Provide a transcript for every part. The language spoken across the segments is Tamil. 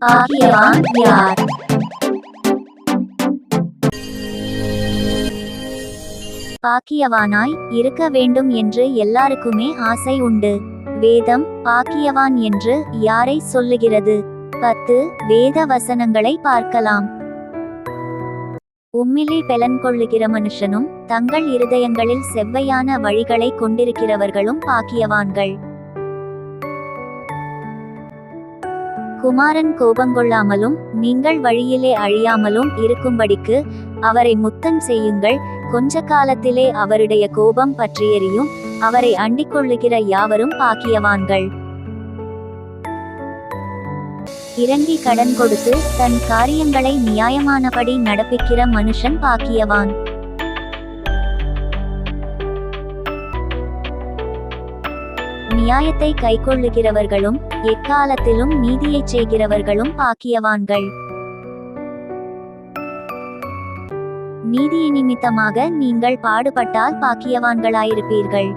பாக்கியவான் யார்? பாக்கியவானாய் இருக்க வேண்டும் என்று எல்லாருக்குமே ஆசை உண்டு. வேதம் பாக்கியவான் என்று யாரை சொல்லுகிறது? பத்து வேத வசனங்களை பார்க்கலாம். உம்மிலே பெலன் கொள்ளுகிற மனுஷனும் தங்கள் இருதயங்களில் செவ்வையான வழிகளை கொண்டிருக்கிறவர்களும் பாக்கியவான்கள். குமாரன் கோபங்கொள்ளாமலும் நீங்கள் வழியிலே அழியாமலும் இருக்கும்படிக்கு அவரை முத்தம் செய்யுங்கள். கொஞ்ச காலத்திலே அவருடைய கோபம் பற்றியெறியும் அவரை அண்டிக் கொள்ளுகிற யாவரும் பாக்கியவான்கள். இறங்கி கடன் கொடுத்து தன் காரியங்களை நியாயமானபடி நடப்பிக்கிற மனுஷன் பாக்கியவான். நியாயத்தை கைக்கொள்ளுகிறவர்களும் எக்காலத்திலும் நீதியைச் செய்கிறவர்களும் பாக்கியவான்கள் நீதியை நிமித்தமாக நீங்கள் பாடுபட்டால் பாக்கியவான்களாயிருப்பீர்கள்.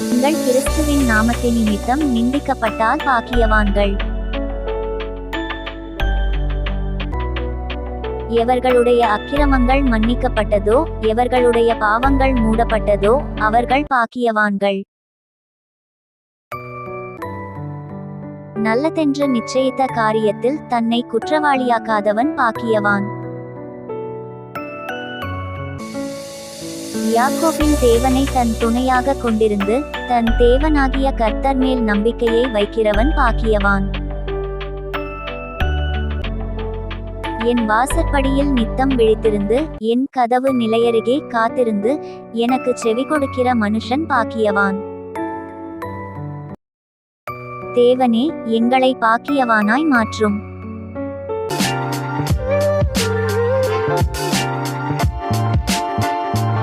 நீங்கள் கிறிஸ்துவின் நாமத்தை நிமித்தம் நிந்திக்கப்பட்டால் பாக்கியவான்கள். எவர்களுடைய அக்கிரமங்கள் மன்னிக்கப்பட்டதோ எவர்களுடைய பாவங்கள் மூடப்பட்டதோ அவர்கள் பாக்கியவான்கள். நல்லதென்று நிச்சயித்த காரியத்தில் தன்னை குற்றவாளியாக்காதவன் பாக்கியவான். யாக்கோபின் தேவனை தன் துணையாக கொண்டிருந்து தன் தேவனாகிய கர்த்தர் மேல் நம்பிக்கையை வைக்கிறவன் பாக்கியவான். என் வாசற்படியில் நித்தம் விழித்திருந்து என் கதவு நிலையருகே காத்திருந்து எனக்கு செவி கொடுக்கிற மனுஷன் பாக்கியவான். தேவனே எங்களை பாக்கியவானாய் மாற்றும்.